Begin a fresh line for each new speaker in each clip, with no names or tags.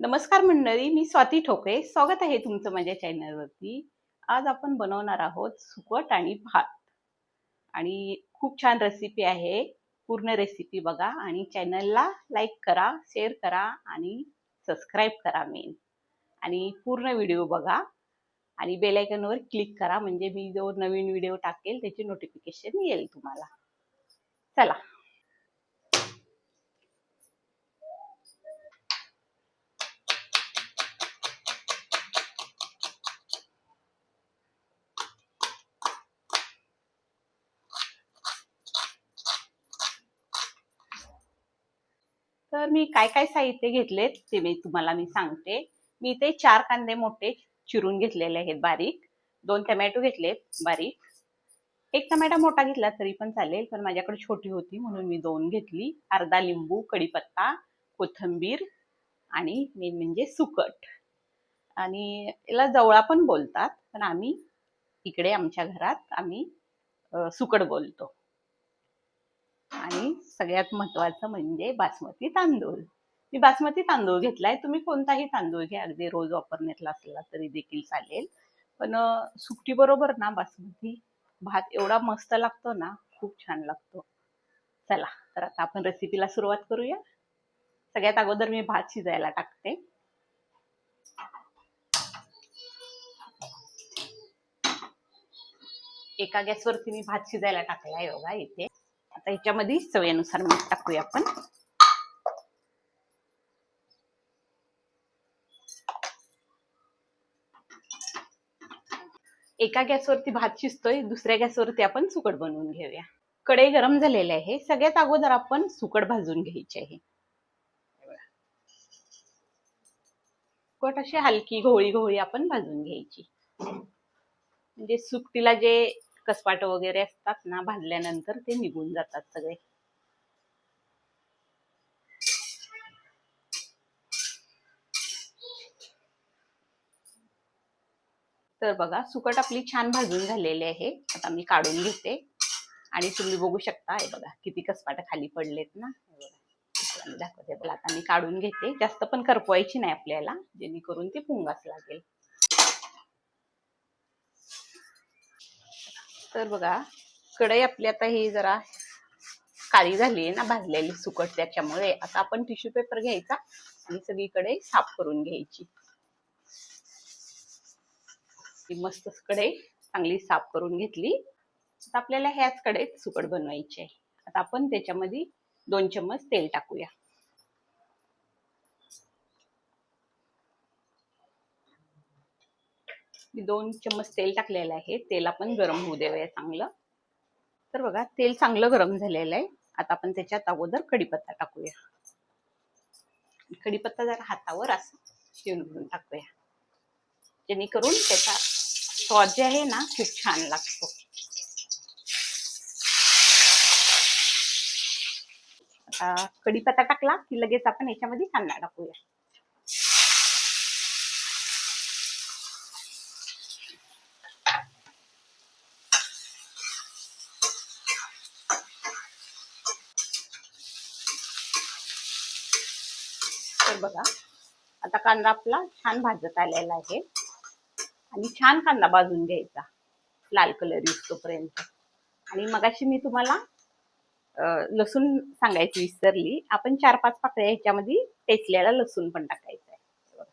नमस्कार मंडळी मी स्वाती ठोके स्वागत आहे तुमचं माझ्या चॅनलवरती. आज आपण बनवणार आहोत सुकट आणि भात. आणि खूप छान रेसिपी आहे. पूर्ण रेसिपी बघा आणि चॅनलला लाईक करा शेअर करा आणि सबस्क्राईब करा मेन आणि पूर्ण व्हिडिओ बघा. आणि बेलायकनवर क्लिक करा. म्हणजे मी जो नवीन व्हिडिओ टाकेल त्याची नोटिफिकेशन येईल तुम्हाला. चला. तर मी काय काय साहित्य घेतलेत ते मी तुम्हाला मी सांगते. मी ते चार कांदे मोठे चिरून घेतलेले आहेत बारीक. दोन टमॅटो घेतलेत बारीक. एक टमॅटा मोठा घेतला तरी पण चालेल पण माझ्याकडे छोटी होती म्हणून मी दोन घेतली. अर्धा लिंबू कढीपत्ता कोथंबीर आणि मेन म्हणजे सुकट. आणि याला जवळा पण बोलतात पण आम्ही इकडे आमच्या घरात आम्ही सुकट बोलतो. आणि सगळ्यात महत्वाचं म्हणजे बासमती तांदूळ. मी बासमती तांदूळ घेतलाय. तुम्ही कोणताही तांदूळ घ्या. अगदी रोज वापरण्यातला असला तरी देखील चालेल. पण सुकटी बरोबर ना बासमती? भात एवढा मस्त लागतो ना खूप छान लागतो. चला तर आता आपण रेसिपीला सुरुवात करूया. सगळ्यात अगोदर मी भात शिजायला टाकते. एका गॅसवरती मी भात शिजायला टाकलाय बघा इथे. आता ह्याच्यामध्ये चवीनुसार मीठ टाकूया आपण. एका गॅसवरती भात शिजतोय दुसऱ्या गॅसवरती आपण सुकट बनवून घेऊया. कढई गरम झालेले आहे. सगळ्यात अगोदर आपण सुकट भाजून घ्यायची आहे. सुकट अशी हलकी घोळी घोळी आपण भाजून घ्यायची. म्हणजे सुकटीला जे कसपाट वगैरे असतात ना भाजल्यानंतर ते निघून जातात सगळे. तर बघा सुकट आपली छान भाजून झालेली आहे. आता मी काढून घेते. आणि तुम्ही बघू शकता हे बघा किती कसपाट खाली पडलेत ना. दाखवते. बघा आता मी काढून घेते. जास्त पण करपवायची नाही आपल्याला जेणेकरून ते पुंगास लागेल. तर बघा कढई आपली आता ही जरा काळी झाली आहे ना भाजलेली सुकट त्याच्यामुळे आता आपण टिश्यू पेपर घ्यायचा आणि सगळीकडे साफ करून घ्यायची. ती मस्त कढई चांगली साफ करून घेतली. आता आपल्याला ह्याच कढईत सुकट बनवायची आहे. आता आपण त्याच्यामध्ये दोन चम्मच तेल टाकूया. मी दोन चम्मच तेल टाकलेलं आहे. तेल आपण गरम होऊ देऊया चांगलं. तर बघा तेल चांगलं गरम झालेलं आहे. आता आपण त्याच्यात अगोदर कढीपत्ता टाकूया. कढीपत्ता जरा हातावर असं शिवून टाकूया. जेणेकरून त्याचा स्वाद जे आहे ना खूप छान लागतो. आता कढीपत्ता टाकला की लगेच आपण याच्यामध्ये कांदा टाकूया. तर बघा आता कांदा आपला छान भाजत आलेला आहे. आणि छान कांदा भाजून घ्यायचा लाल कलर येऊपर्यंत आणि मगाशी मी तुम्हाला लसूण सांगायची विसरली. आपण चार पाच पाकळ्या ह्याच्यामध्ये टेचलेला लसूण पण टाकायचा आहे.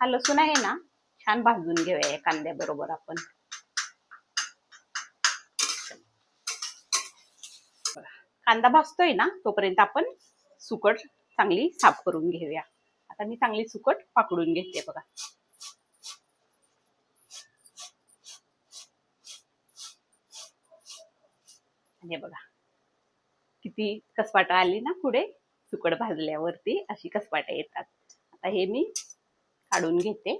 हा लसूण आहे ना छान भाजून घेऊया या कांद्याबरोबर आपण. कांदा भाजतोय ना तोपर्यंत आपण सुकट चांगली साफ करून घेऊया. आता मी चांगली सुकट पाकडून घेते बघा. हे बघा. किती कसपाटा आली ना पुढे? सुकट भाजल्यावरती अशी कसपाटा येतात. आता हे मी काढून घेते.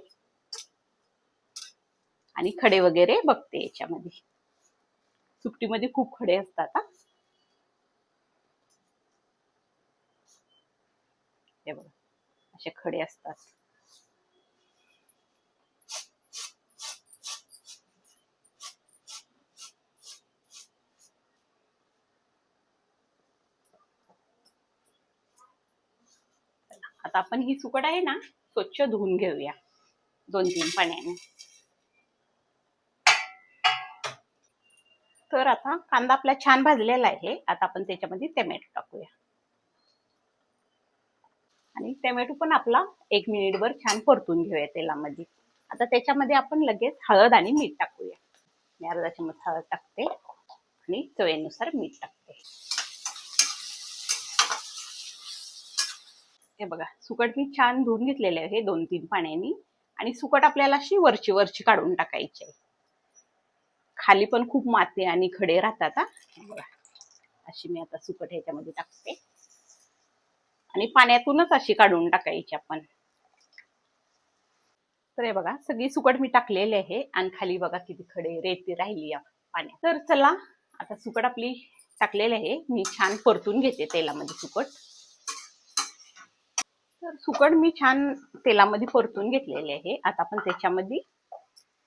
आणि खडे वगैरे बघते याच्यामध्ये. सुकटीमध्ये खूप खडे असतात हा बघा असे खडे असतात. आता आपण ही सुकट आहे ना स्वच्छ धुवून घेऊया. दोन तीन पाण्याने. तर आता कांदा आपला छान भाजलेला आहे. आता आपण त्याच्यामध्ये टमॅटो टाकूया. आणि टोमॅटो पण आपला एक मिनिटभर छान परतून घेऊया तेलामध्ये. आता त्याच्यामध्ये आपण लगेच हळद आणि मीठ टाकूया. मी अर्धा चमच हळद टाकते आणि चवीनुसार मीठ टाकते. हे बघा सुकट मी छान धुवून घेतलेले आहे दोन तीन पाण्यानी. आणि सुकट आपल्याला अशी वरची वरची काढून टाकायची आहे. खाली पण खूप माती आणि खडे राहतात हा बघा अशी मी आता सुकट ह्याच्यामध्ये टाकते. आणि पाण्यातूनच अशी काढून टाकायची आपण. तर हे बघा सगळी सुकट मी टाकलेली आहे. आणि खाली बघा किती खडे रेती राहिली पाण्यात. तर चला आता सुकट आपली टाकलेली आहे. मी छान परतून घेते तेलामध्ये सुकट. तर सुकट मी छान तेलामध्ये परतून घेतलेले आहे. आता आपण त्याच्यामध्ये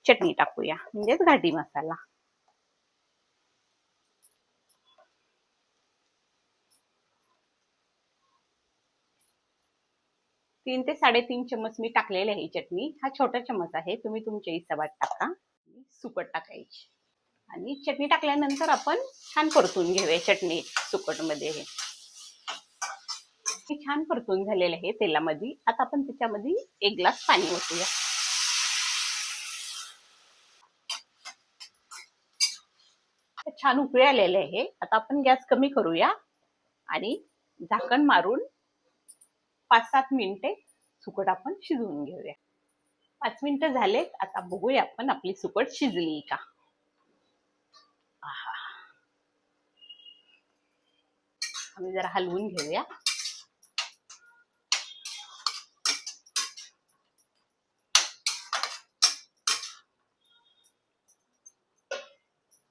चटणी टाकूया म्हणजेच घाटी मसाला. तीन ते साडेतीन चमच मी टाकलेले आहे चटणी. हा छोटा चमच आहे. तुम्ही तुमच्या हिशोबात टाका. सुकट टाकायची. आणि चटणी टाकल्यानंतर आपण छान परतून घेऊया चटणी सुकटमध्ये. हे छान परतून झालेलं आहे तेलामध्ये. आता आपण त्याच्यामध्ये एक ग्लास पाणी ओतूया. छान उकळी आलेले आहे. आता आपण गॅस कमी करूया. आणि झाकण मारून पाच सात मिनिटे सुकट आपण शिजवून घेऊया. पाच मिनिटं झालेत आता बघूया आपण आपली सुकट शिजली का? आम्ही जरा हलवून घेऊया.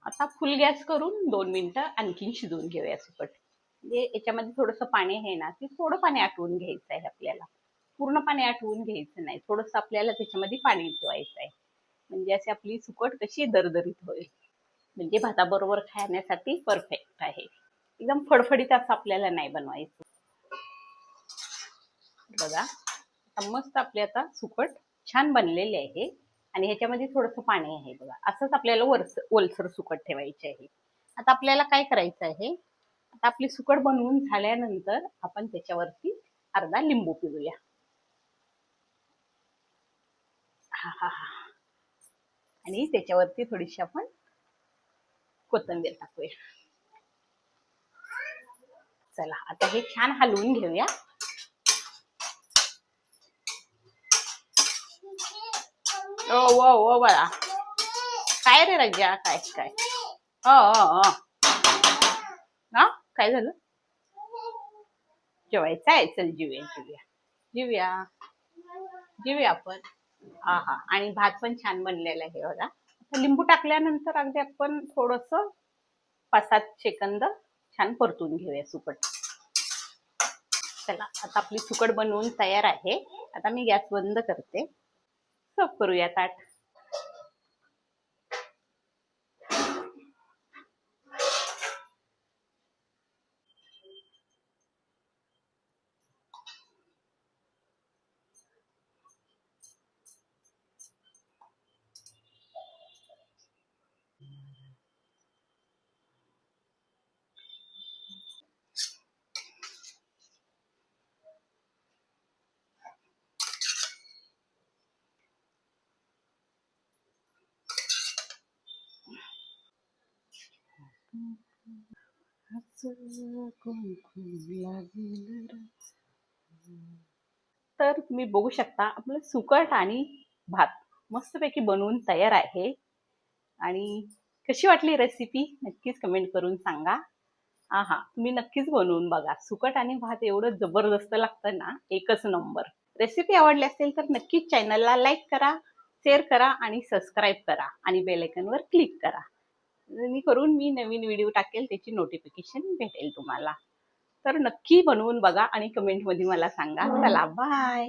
आता फुल गॅस करून दोन मिनिटं आणखीन शिजवून घेऊया सुकट म्हणजे याच्यामध्ये थोडंसं पाणी आहे ना ते थोडं पाणी आटवून घ्यायचं आहे आपल्याला. पूर्ण पाणी आटवून घ्यायचं नाही. थोडंसं आपल्याला त्याच्यामध्ये पाणी ठेवायचं आहे. म्हणजे अशी आपली सुकट कशी दरदरीत होईल. म्हणजे भाताबरोबर खाण्यासाठी परफेक्ट आहे. एकदम फडफडीत असं आपल्याला नाही बनवायचं. बघा मस्त आपले आता सुकट छान बनलेले आहे. आणि ह्याच्यामध्ये थोडंसं पाणी आहे बघा. असंच आपल्याला वरस ओलसर सुकट ठेवायचे आहे. आता आपल्याला काय करायचं आहे? आता आपली सुकट बनवून झाल्यानंतर आपण त्याच्यावरती अर्धा लिंबू पिळूया. हा हा हा. आणि त्याच्यावरती थोडीशी आपण कोथिंबीर टाकूया. चला आता हे छान हलवून घेऊया. ओ ओ ओ बाळा. काय रे रजा? काय काय? हो हो काय झालं? जेवायचं आहे. चल जेवूया जेवूया. जेवूया. जेवूया आपण. हा हा आणि भात पण छान बनलेला आहे बघा. लिंबू टाकल्यानंतर अगदी आपण थोडस पाच सात सेकंद छान परतून घेऊया सुकट. चला आता आपली सुकट बनवून तयार आहे. आता मी गॅस बंद करते. सर्व करूया ताट. तर तुम्ही बघू शकता आपलं सुकट आणि भात मस्तपैकी बनवून तयार आहे. आणि कशी वाटली रेसिपी नक्कीच कमेंट करून सांगा. हा हा तुम्ही नक्कीच बनवून बघा. सुकट आणि भात एवढं जबरदस्त लागतं ना एकच नंबर रेसिपी आवडली असेल तर नक्कीच चॅनलला लाईक करा शेअर करा आणि सबस्क्राईब करा. आणि बेल वर क्लिक करा. जेणेकरून मी नवीन व्हिडिओ टाकेल त्याची नोटिफिकेशन भेटेल तुम्हाला. तर नक्की बनवून बघा आणि कमेंटमध्ये मला सांगा. चला बाय